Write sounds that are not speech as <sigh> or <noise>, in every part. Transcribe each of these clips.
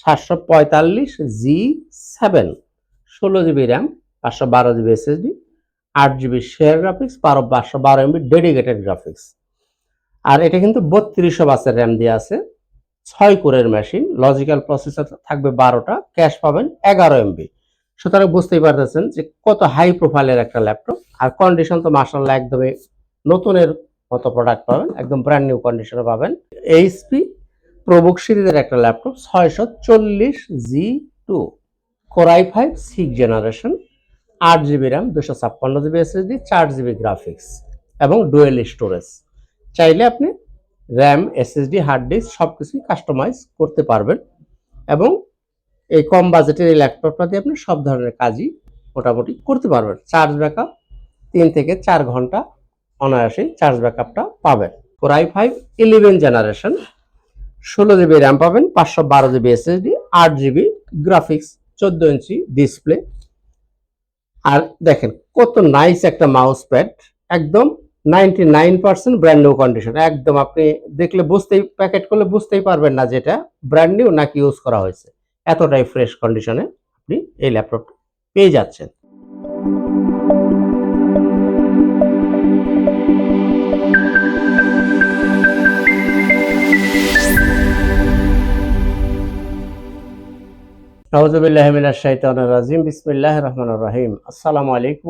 সাতশো পঁয়তাল্লিশ G seven, ষোলো জিবি র্যাম, পাঁচশো বারো জিবি এসএসডি, আট জিবি শেয়ার গ্রাফিক্স, বারো, পাঁচশো বারো এমবি ডেডিকেটেড গ্রাফিক্স। আর এটা কিন্তু বত্রিশশো বাসের র্যাম দিয়ে আছে, ছয় কোরের মেশিন, লজিক্যাল প্রসেসর থাকবে বারোটা, ক্যাশ পাবেন এগারো এমবি। সুতরাং বুঝতেই পারতেছেন যে কত হাই প্রোফাইলের একটা ল্যাপটপ, আর কন্ডিশন তো মার্শাল্লাহ একদমই নতুনের মতো প্রোডাক্ট পাবেন, একদম ব্র্যান্ড নিউ কন্ডিশনে পাবেন। এইচপি প্রবুক সিরিজের একটা ল্যাপটপ, ছয়শো চল্লিশ G two. Core i five six generation আট জিবি র্যাম দুশো ছাপ্পান্ন জিবি এসএসডি চার জিবি গ্রাফিক্স এবং ডুয়েল স্টোরেজ চাইলে আপনি র্যাম এসএসডি হার্ড ডিস্ক সব কিছুই কাস্টমাইজ করতে পারবেন এবং এই কম বাজেটের এই ল্যাপটপটা দিয়ে আপনি সব ধরনের কাজই মোটামুটি করতে পারবেন। চার্জ ব্যাকআপ তিন থেকে চার ঘণ্টা অনায়াসেই চার্জ ব্যাকআপটা পাবেন। Core i five eleven generation ষোলো জিবি র্যাম পাবেন, পাঁচশো বারো জিবি এসএসডি আট জিবি গ্রাফিক্স চোদ্দ ইঞ্চি ডিসপ্লে আর দেখেন, কত নাইস একটা মাউস প্যাড একদম ninety nine percent brand new condition একদম আপনি দেখলে বুঝতেই প্যাকেট করলে বুঝতেই পারবেন না যে এটা ব্র্যান্ড নিউ নাকি ইউজ করা হয়েছে। এতটাই ফ্রেশ কন্ডিশনে আপনি এই ল্যাপটপটা পেয়ে যাচ্ছেন। নওয়াজুবিল্লাহ মিনাশ শাইতানির রাজিম। বিসমিল্লাহির রহমানির রহিম। আসসালামু আলাইকুম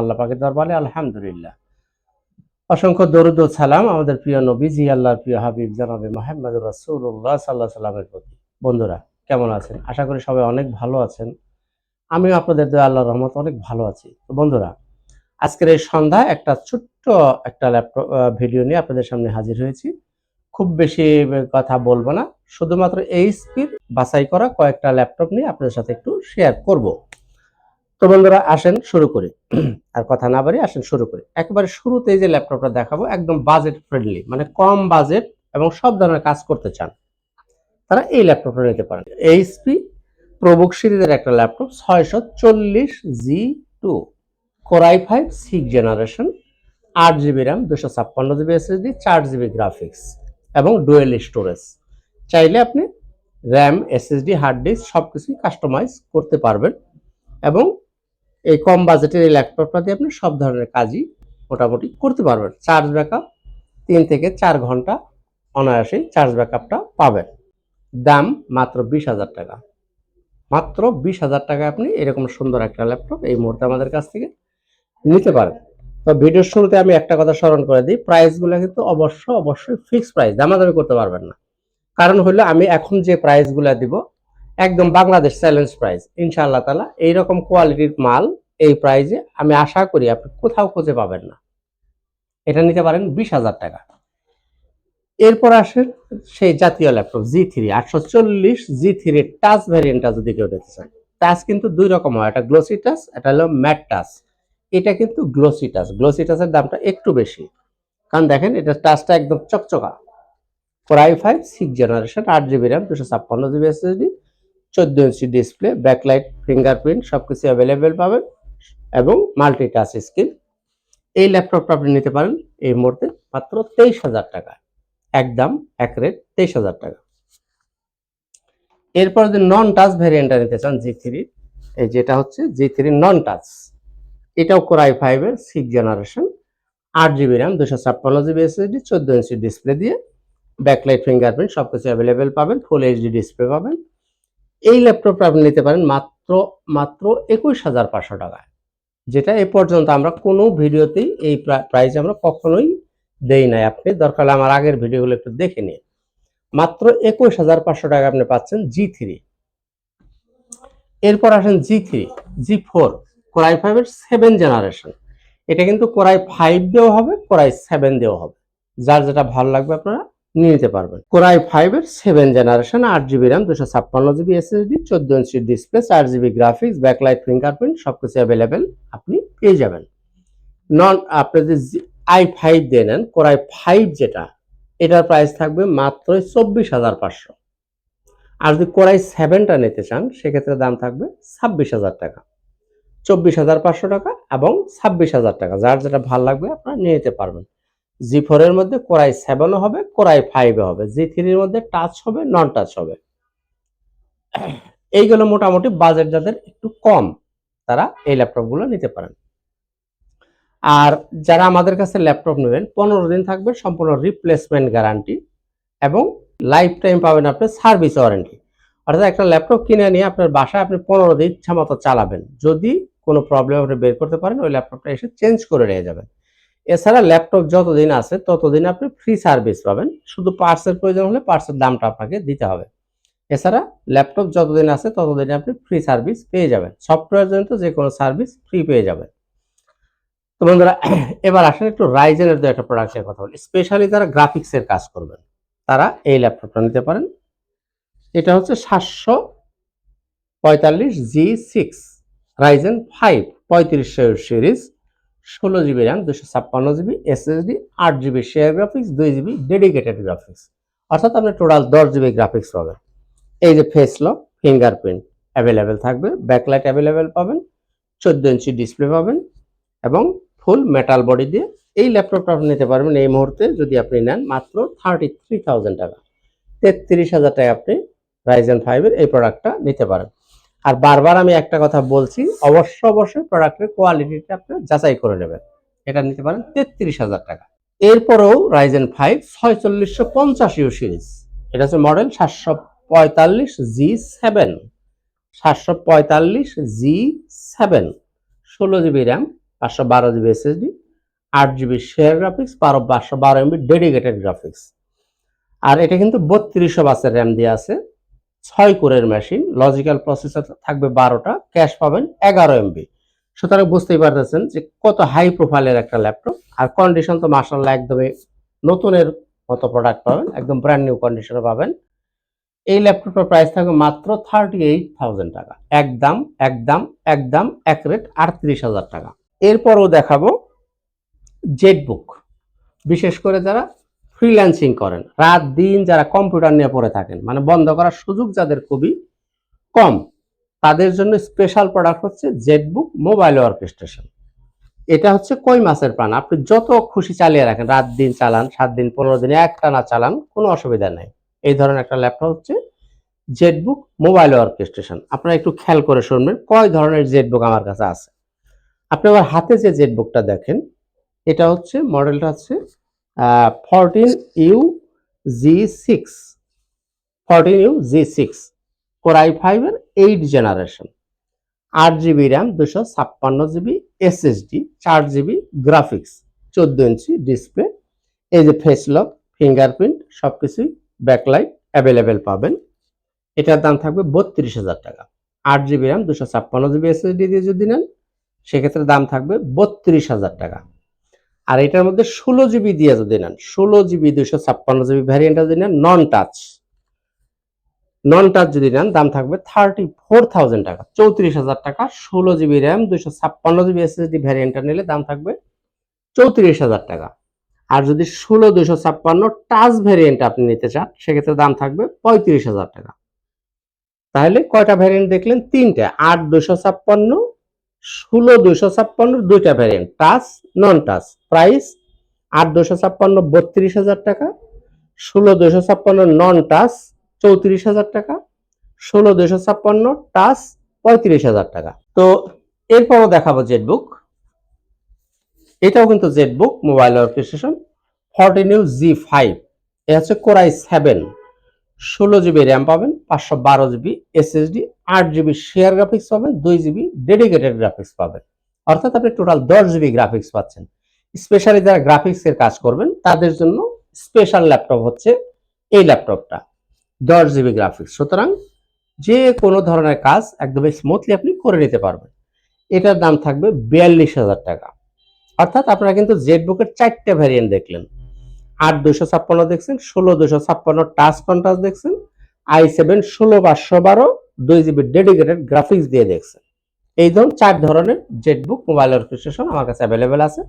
আল্লাহ দরবারে অসংখ্য সালাম আমাদের প্রিয় আলাইহি সাল্লামের প্রতি। বন্ধুরা, কেমন আছেন? আশা করি সবাই অনেক ভালো আছেন। আমিও আপনাদের দয়া, আল্লাহর রহমত অনেক ভালো আছি। তো বন্ধুরা, আজকের এই সন্ধ্যা একটা ছোট্ট একটা ল্যাপটপ ভিডিও নিয়ে আপনাদের সামনে হাজির হয়েছি। খুব বেশি কথা বলব না। শুধুমাত্র এইচপির বাছাই করা কয়েকটা ল্যাপটপ নিয়ে আপনাদের সাথে একটু শেয়ার করব। তো বন্ধুরা, আসেন শুরু করি। <clears throat> আর কথা না বাড়ি আসেন শুরু করি। একেবারে শুরুতেই যে ল্যাপটপটা দেখাবো, একদম বাজেট ফ্রেন্ডলি মানে কম বাজেট এবং সব ধরনের কাজ করতে চান। তারা এই ল্যাপটপটা নিতে পারেন। এইচপি প্রবুক সিরিজের একটা ল্যাপটপ ছয়শো চল্লিশ G two core i five six generation আট জিবি র্যাম দুশো ছাপ্পান্ন জিবি এসএসডি চার জিবি গ্রাফিক্স এবং ডুয়েল স্টোরেজ চাইলে আপনি র্যাম, এসএসডি, হার্ড ডিস্ক সব কিছুই কাস্টমাইজ করতে পারবেন এবং এই কম বাজেটের এই ল্যাপটপটা দিয়ে আপনি সব ধরনের কাজই মোটামুটি করতে পারবেন। চার্জ ব্যাকআপ তিন থেকে চার ঘণ্টা অনায়াসেই চার্জ ব্যাকআপটা পাবেন। দাম মাত্র বিশ হাজার টাকা। মাত্র বিশ হাজার টাকা আপনি এরকম সুন্দর একটা ল্যাপটপ এই মুহূর্তে আমাদের কাছ থেকে নিতে পারেন। তো ভিডিওর শুরুতে আমি একটা কথা স্মরণ করে দিই, প্রাইসগুলো কিন্তু অবশ্য, অবশ্যই ফিক্সড প্রাইস, দামাদামি করতে পারবেন না। কারণ হলো আমি এখন যে প্রাইসগুলো দিব, একদম বাংলাদেশ চ্যালেঞ্জ প্রাইস ইনশাআল্লাহ তালা এইরকম কোয়ালিটির মাল এই প্রাইজে আমি আশা করি আপনি কোথাও খুঁজে পাবেন না। এটা নিতে পারেন বিশ হাজার টাকা। এরপর আসেন সেই জাতীয় ল্যাপটপ জি থ্রি আটশো চল্লিশ জি থ্রি টাচ ভ্যারিয়েন্টটা যদি কেউ নিতে চান টাচ কিন্তু দুই রকম হয়, একটা গ্লোসি টাচ এটা হলো ম্যাট টাচ এটা কিন্তু গ্লোসি টাচ গ্লোসি টাচের দামটা একটু বেশি। কারণ দেখেন এটা টাচটা একদম চকচকা। Core i five six generation আট জিবি র্যাম দুশো ছাপ্পান্ন জিবি এসএসডি চোদ্দ ইঞ্চি ডিসপ্লে ব্যাকলাইট ফিঙ্গারপ্রিন্ট সব কিছু অ্যাভেলেবেল পাবেন, এবং মাল্টি টাচ স্ক্রিন এই ল্যাপটপটা আপনি নিতে পারেন এই মুহূর্তে মাত্র তেইশ হাজার টাকা। একদম এক রেট তেইশ হাজার টাকা। এরপর যদি নন টাচ ভ্যারিয়েন্টটা নিতে চান জি থ্রি এই যেটা হচ্ছে জি থ্রি নন টাচ এটাও কোরাই ফাইভের সিক্স জেনারেশন আট জিবি র্যাম দুশো ছাপ্পান্ন জিবি এসএসডি চোদ্দ ইঞ্চি ডিসপ্লে দিয়ে ব্যাকলাইট ফিঙ্গারপ্রিন্ট সব কিছু অ্যাভেলেবেল পাবেন ফুল এইচডি ডিসপ্লে পাবেন। এই ল্যাপটপটা আপনি নিতে পারেন মাত্র মাত্র একুশ হাজার পাঁচশো টাকায়। যেটা এ পর্যন্ত আমরা কোনো ভিডিওতেই এই প্রাইস আমরা কখনোই দেই নাই। আপনি দরকার আমার আগের ভিডিওগুলো একটু দেখে নিন। মাত্র একুশ হাজার পাঁচশো টাকা আপনি পাচ্ছেন জি থ্রি এরপর আসেন G three G four core i ফাইভের সেভেন জেনারেশন এটা কিন্তু কোরাই ফাইভ দিয়েও হবে কোরাই সেভেন দিয়েও হবে। যার যেটা ভালো লাগবে আপনারা নিয়ে নিতে পারবেন। কোরাই ফাইভের সেভেন জেনারেশন আট জিবি র্যাম দুশো ছাপ্পান্ন জিবি এসএসডি চোদ্দ ইঞ্চি ডিসপ্লে চার জিবি গ্রাফিক্স ব্যাকলাইট ফিঙ্গারপ্রিন্ট সবকিছু অ্যাভেলেবেল আপনি পেয়ে যাবেন। নন আপনি যদি আই ফাইভ দিয়ে নেন কোরাই ফাইভ যেটা, এটার প্রাইস থাকবে মাত্র চব্বিশ হাজার পাঁচশো। আর যদি কোরাই সেভেনটা নিতে চান, সেক্ষেত্রে দাম থাকবে ছাব্বিশ হাজার টাকা। চব্বিশ হাজার পাঁচশো টাকা এবং ছাব্বিশ হাজার টাকা, যার যেটা ভালো লাগবে আপনারা নিয়ে নিতে পারবেন। জি ফোরের মধ্যে কোরাই সেভেনও হবে কোরাই ফাইভও হবে। জি থ্রির মধ্যে টাচ হবে নন টাচ হবে। এইগুলো মোটামুটি বাজেট যাদের একটু কম, তারা এই ল্যাপটপগুলো নিতে পারেন। আর যারা আমাদের কাছে ল্যাপটপ নেবেন, পনেরো দিন থাকবে সম্পূর্ণ রিপ্লেসমেন্ট গ্যারান্টি এবং লাইফ টাইম পাবেন আপনি সার্ভিস ওয়ারেন্টি অর্থাৎ একটা ল্যাপটপ কিনে নিয়ে আপনার বাসায় আপনি পনেরো দিন ইচ্ছা মতো চালাবেন। যদি কোনো প্রবলেম আপনি বের করতে পারেন, ওই ল্যাপটপটা এসে চেঞ্জ করে নিয়ে যাবেন। এছাড়া ল্যাপটপ যতদিন আছে, ততদিন আপনি ফ্রি সার্ভিস পাবেন। শুধু পার্সের প্রয়োজন হলে পার্সের দামটা আপনাকে দিতে হবে। এছাড়া ল্যাপটপ যতদিন আছে, ততদিন আপনি ফ্রি সার্ভিস পেয়ে যাবেন। সফটওয়্যার জনিত যে কোনো সার্ভিস ফ্রি পেয়ে যাবেন। তো বন্ধুরা, <clears throat> এবার আসলে একটু রাইজেনের দু একটা প্রোডাক্টের কথা বলি। স্পেশালি যারা গ্রাফিক্সের কাজ করবেন, তারা এই ল্যাপটপটা নিতে পারেন। এটা হচ্ছে সাতশো পঁয়তাল্লিশ জি সিক্স রাইজেন ফাইভ পঁয়ত্রিশশো সিরিজ ষোলো জিবি র্যাম দুশো ছাপ্পান্ন জিবি এসএসডি আট জিবি শেয়ার গ্রাফিক্স দুই জিবি ডেডিকেটেড গ্রাফিক্স অর্থাৎ আপনি টোটাল দশ জিবি গ্রাফিক্স পাবেন। এই যে ফেস লক ফিঙ্গারপ্রিন্ট অ্যাভেলেবেল থাকবে ব্যাকলাইট অ্যাভেলেবেল পাবেন, চোদ্দ ইঞ্চি ডিসপ্লে পাবেন এবং ফুল মেটাল বডি দিয়ে এই ল্যাপটপটা আপনি নিতে পারবেন এই মুহূর্তে যদি আপনি নেন মাত্র থার্টি থ্রি থাউজেন্ড টাকা। তেত্রিশ হাজার টাকা আপনি রাইজেন ফাইভের এই প্রোডাক্টটা নিতে পারেন। আর বারবার আমি একটা কথা বলছি, অবশ্য অবশ্যই প্রোডাক্টের কোয়ালিটিটা আপনি যাচাই করে নেবেন। এটা নিতে পারেন তেত্রিশ হাজার টাকা। এরপরেও রাইজেন ফাইভ ছয়চল্লিশশো পঞ্চাশ ইউ সিরিজ। এটা হচ্ছে মডেল সাতশো পঁয়তাল্লিশ জি সেভেন। সাতশো পঁয়তাল্লিশ জি সেভেন। ষোলো জিবি র্যাম পাঁচশো বারো জিবি এসএসডি আট জিবি শেয়ার গ্রাফিক্স বারো, পাঁচশো বারো এমবি ডেডিকেটেড গ্রাফিক্স আর এটা কিন্তু বত্রিশশো বাসের র্যাম দিয়ে আছে। ছয় কোরের মেশিন লজিক্যাল প্রসেসর থাকবে বারোটা ক্যাশ পাবেন এগারো এমবি সুতরাং বুঝতেই পারতেছেন যে কত হাই প্রোফাইলের একটা ল্যাপটপ আর কন্ডিশন তো মার্শাল্লাহ একদমই নতুনের মতো প্রোডাক্ট পাবেন, একদম ব্র্যান্ড নিউ কন্ডিশনে পাবেন। এই ল্যাপটপটার প্রাইস থাকবে মাত্র থার্টি এইট থাউজেন্ড টাকা। একদম একদম একদম, এক রেট আটত্রিশ হাজার টাকা। এরপরও দেখাবো জেটবুক বিশেষ করে যারা ফ্রিল্যান্সিং করেন। রাত, দিন যারা কম্পিউটার নিয়ে পড়ে থাকেন মানে বন্ধ করার সুযোগ যাদের খুবই কম, তাদের জন্য স্পেশাল প্রোডাক্ট হচ্ছে জেটবুক মোবাইল অর্কেস্ট্রেশন এটা হচ্ছে কই মাসের প্রাণ? আপনি যত খুশি চালিয়ে রাখেন, রাত, দিন চালান, সাত দিন, পনেরো দিন একটা না চালান, কোনো অসুবিধা নেই। এই ধরনের একটা ল্যাপটপ হচ্ছে জেটবুক মোবাইল অর্কেস্ট্রেশন আপনারা একটু খেয়াল করে শুনবেন কয় ধরনের জেটবুক আমার কাছে আছে। আপনি আমার হাতে যে জেটবুকটা দেখেন, এটা হচ্ছে মডেলটা হচ্ছে fourteen U G six fourteen U G six core i ফাইভের এইট জেনারেশন আট জিবি র্যাম দুশো ছাপ্পান্ন জিবি এসএসডি চার জিবি গ্রাফিক্স চোদ্দ ইঞ্চি ডিসপ্লে এই যে ফেস ফিঙ্গারপ্রিন্ট সব কিছুই ব্যাকলাইট অ্যাভেলেবেল পাবেন। এটার দাম থাকবে বত্রিশ হাজার টাকা। আট জিবি র্যাম দুশো ছাপ্পান্ন জিবি এসএসডি দিয়ে যদি নেন, সেক্ষেত্রে দাম থাকবে বত্রিশ হাজার টাকা। আর এটার মধ্যে ষোলো জিবি দিয়ে যদি নেন, ষোলো জিবি দুইশো ছাপ্পান্ন জিবি ভ্যারিয়েন্টটা যদি নেন নন টাচ নন টাচ যদি নেন, দাম থাকবে থার্টি ফোর থাউজেন্ড টাকা। চৌত্রিশ হাজার টাকা, ষোলো জিবি র্যাম দুশো ছাপ্পান্ন জিবি এসএসডি ভ্যারিয়েন্টটা নিলে দাম থাকবে চৌত্রিশ হাজার টাকা। আর যদি ষোলো দুশো ছাপ্পান্ন টাচ ভ্যারিয়েন্ট আপনি নিতে চান, সেক্ষেত্রে দাম থাকবে পঁয়ত্রিশ হাজার টাকা। তাহলে কয়টা ভ্যারিয়েন্ট দেখলেন? তিনটে, আট দুশো ছাপ্পান্ন ষোলো দুশো ছাপ্পান্ন দুইটা variant touch non touch. Price আট দুশো ছাপ্পান্ন, বত্রিশ হাজার টাকা। ষোলো দুশো ছাপ্পান্ন নন টাচ, চৌত্রিশ হাজার টাকা। ষোলো দুশো ছাপ্পান্ন, টাচ, পঁয়ত্রিশ হাজার টাকা। তো এরপরও দেখাবো জেটবুক এটাও কিন্তু ZenBook mobile orchestration fourteen U G five A হচ্ছে কোরাই সেভেন ষোলো জিবি র্যাম পাবেন, পাঁচশো বারো জিবি এসএসডি আট জিবি শেয়ার গ্রাফিক্স পাবেন, দুই জিবি ডেডিকেটেড গ্রাফিক্স পাবেন। অর্থাৎ আপনি টোটাল দশ জিবি গ্রাফিক্স পাচ্ছেন। স্পেশালি যারা গ্রাফিক্স এর কাজ করবেন, তাদের জন্য স্পেশাল ল্যাপটপ হচ্ছে এই ল্যাপটপটা দশ জিবি গ্রাফিক্স সুতরাং যে কোনো ধরনের কাজ একদম স্মুথলি আপনি করে নিতে পারবেন। এটার দাম থাকবে বিয়াল্লিশ হাজার টাকা। অর্থাৎ আপনারা কিন্তু জেটবুকের চারটে ভ্যারিয়েন্ট দেখলেন। আট দুশো ছাপ্পান্ন দেখছেন, ষোলো দুশো ছাপ্পান্ন টাচ কন্ট্রাস্ট দেখছেন, আই সেভেন ষোলো পাঁচশো বারো, দুই জিবি ডেডিকেটেড গ্রাফিক্স দিয়ে দেখছেন। এই ধরুন চার ধরনের জেটবুক মোবাইল অর্কেস্ট্রেশন আমার কাছে অ্যাভেলেবেল আছে।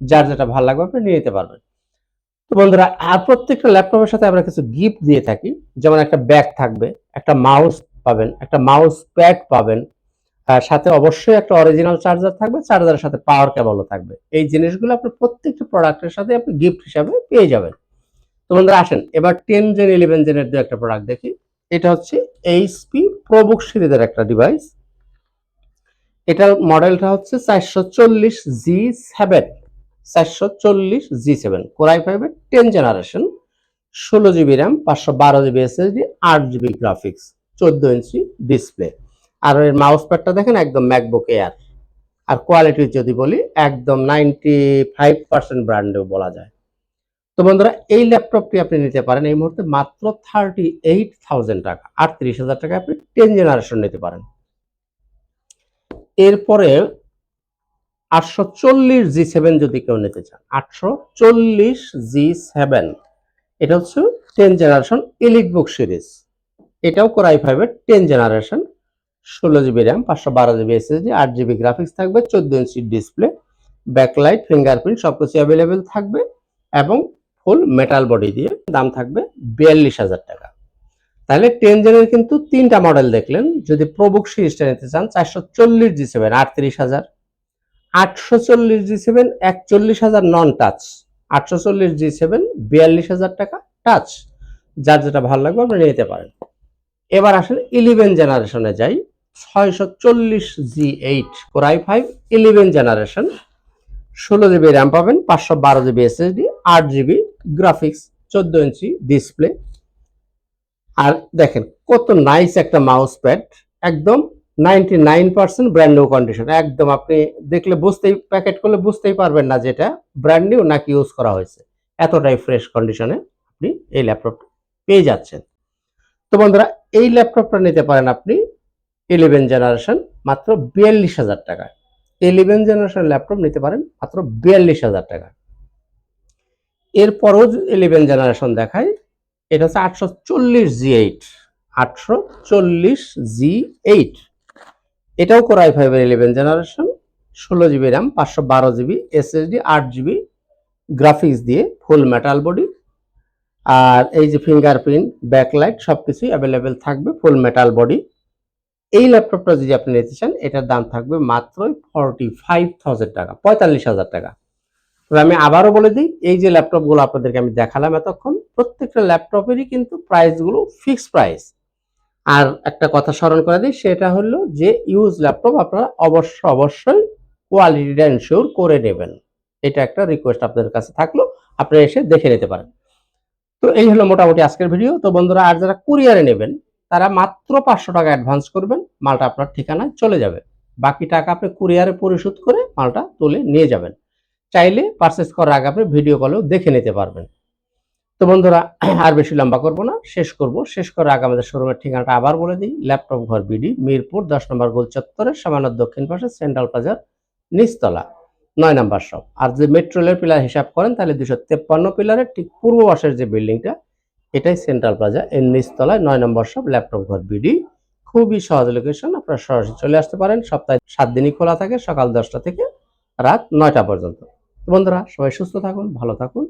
যার যেটা ভালো লাগবে আপনি নিয়ে নিতে পারবেন। তো বন্ধুরা, আর প্রত্যেকটা ল্যাপটপের সাথে আমরা কিছু গিফট দিয়ে থাকি। যেমন একটা ব্যাগ থাকবে, একটা মাউস পাবেন, একটা মাউস প্যাড পাবেন আর সাথে অবশ্যই একটা অরিজিনাল চার্জার থাকবে চার্জারের সাথে পাওয়ার কেবলও থাকবে। এই জিনিসগুলো আপনি প্রত্যেকটা প্রোডাক্টের সাথে আপনি গিফট হিসাবে পেয়ে যাবেন। তো বন্ধুরা, আসেন, এবার টেন জেন ইলেভেন জেনের দু একটা প্রোডাক্ট দেখি। এটা হচ্ছে এইচপি প্রোবুক সিরিজের একটা ডিভাইস এটার মডেলটা হচ্ছে চারশো চল্লিশ জি সেভেন। চারশো চল্লিশ জি সেভেন কোরাই ফাইভের টেন জেনারেশন ষোলো জিবি র্যাম পাঁচশো বারো জিবি এসএসডি আট জিবি গ্রাফিক্স চোদ্দ ইঞ্চি ডিসপ্লে আর এর মাউস প্যাডটা দেখেন একদম ম্যাকবুক এয়ার আর কোয়ালিটি যদি বলি, একদম নাইনটি ফাইভ পার্সেন্ট ব্র্যান্ডেও বলা যায়। তো বন্ধুরা, এই ল্যাপটপটি আপনি নিতে পারেন এই মুহূর্তে মাত্র থার্টি এইট থাউজেন্ড টাকা, আটত্রিশ হাজার টাকা আপনি টেন জেনারেশন নিতে পারেন। এরপরে আটশো চল্লিশ জি সেভেন যদি কেউ নিতে চান, আটশো চল্লিশ জি সেভেন এটা হচ্ছে ten generation EliteBook series এটাও কোরাই ফাইভের টেন জেনারেশন ষোলো জিবি র্যাম পাঁচশো বারো জিবি এসএসডি আট জিবি গ্রাফিক্স থাকবে, চোদ্দ ইঞ্চি ডিসপ্লে ব্যাকলাইট ফিঙ্গারপ্রিন্ট সবকিছু অ্যাভেলেবেল থাকবে এবং ফুল মেটাল বডি দিয়ে দাম থাকবে বিয়াল্লিশ হাজার টাকা। তাহলে টেন জেনের কিন্তু তিনটা মডেল দেখলেন। যদি প্রবুক সিরিজটা নিতে চান, চারশো চল্লিশ জি সেভেন আটত্রিশ হাজার। আটশো চল্লিশ জি সেভেন একচল্লিশ হাজার নন টাচ আটশো চল্লিশ জি সেভেন বিয়াল্লিশ হাজার টাকা টাচ যার যেটা ভালো লাগবে আপনি নিতে পারেন। এবার আসলে ইলেভেন জেনারেশনে যাই। ছয়শো চল্লিশ G eight core i five eleven generation ষোলো জিবি র্যাম পাবেন, পাঁচশো বারো জিবি এসএসডি আট জিবি গ্রাফিক্স চোদ্দ ইঞ্চি ডিসপ্লে আর দেখেন, কত নাইস একটা মাউস প্যাড একদম ninety nine percent brand new condition একদম আপনি দেখলে বুঝতেই প্যাকেট করলে বুঝতেই পারবেন না যেটা ব্র্যান্ড নিউ নাকি ইউজ করা হয়েছে। এতটাই ফ্রেশ কন্ডিশনে আপনি এই ল্যাপটপটা পেয়ে যাচ্ছেন। তো বন্ধুরা, এই ল্যাপটপটা নিতে পারেন আপনি ইলেভেন জেনারেশন মাত্র বিয়াল্লিশ হাজার টাকায় ইলেভেন জেনারেশন ল্যাপটপ নিতে পারেন, মাত্র বিয়াল্লিশ হাজার টাকা। এরপরও ইলেভেন জেনারেশন দেখায় এটা হচ্ছে আটশো চল্লিশ জি এইট। আটশো চল্লিশ জি এইট। এটাও কোরাই ফাইভের ইলেভেন জেনারেশন ষোলো জিবি র্যাম পাঁচশো বারো জিবি এসএসডি আট জিবি গ্রাফিক্স দিয়ে ফুল মেটাল বডি আর এই যে ফিঙ্গারপ্রিন্ট ব্যাকলাইট সব কিছুই অ্যাভেলেবেল থাকবে ফুল মেটাল বডি এই ল্যাপটপটা যদি আপনি নিতে চান, এটার দাম থাকবে মাত্রই ফর্টি ফাইভ থাউজেন্ড টাকা, পঁয়তাল্লিশ হাজার টাকা। তবে আমি আবারও বলে দিই, এই যে ল্যাপটপগুলো আপনাদেরকে আমি দেখালাম এতক্ষণ, প্রত্যেকটা ল্যাপটপেরই কিন্তু প্রাইসগুলো ফিক্স প্রাইস আর একটা কথা স্মরণ করে দিই, সেটা হলো যে ইউজ ল্যাপটপ আপনারা অবশ্য অবশ্যই কোয়ালিটিটা এনশিওর করে নেবেন। এটা একটা রিকোয়েস্ট আপনাদের কাছে থাকল, আপনারা এসে দেখে নিতে পারেন। তো এই হলো মোটামুটি আজকের ভিডিও তো বন্ধুরা, আর যারা কুরিয়ারে নেবেন তারা মাত্র পাঁচশো টাকা অ্যাডভান্স করবেন, মালটা আপনার ঠিকানায় চলে যাবে। বাকি টাকা আপনি কুরিয়ারে পরিশোধ করে মালটা তুলে নিয়ে যাবেন। চাইলে পারচেস করার আগে আপনি ভিডিও কলেও দেখে নিতে পারবেন। তো বন্ধুরা, <clears throat> আর বেশি লম্বা করব না, শেষ করব। শেষ করার আগে আমাদের শোরুমের ঠিকানাটা আবার বলে দিই ল্যাপটপ ঘর বিডি মিরপুর, দশ নম্বর গোল চত্বরের সামান্য দক্ষিণ পাশে সেন্ট্রাল প্লাজার নিচতলা, নয় নাম্বার শপ আর যে মেট্রো রেলের পিলার হিসাব করেন, তাহলে দুশো তেপ্পান্ন পিলারের ঠিক পূর্ব পাশের যে বিল্ডিংটা এটাই সেন্ট্রাল প্লাজা এর নিচতলায় নয় নম্বর সব ল্যাপটপ ঘর বিডি খুবই সহজ লোকেশন আপনারা সরাসরি চলে আসতে পারেন। সপ্তাহে সাত দিনই খোলা থাকে, সকাল দশটা থেকে রাত নয়টা পর্যন্ত। বন্ধুরা, সবাই সুস্থ থাকুন, ভালো থাকুন।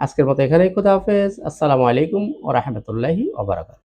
আজকের মতো এখানেই খুদা হাফেজ। আসসালামু আলাইকুম ও রহমতুল্লাহি ওবরাকাত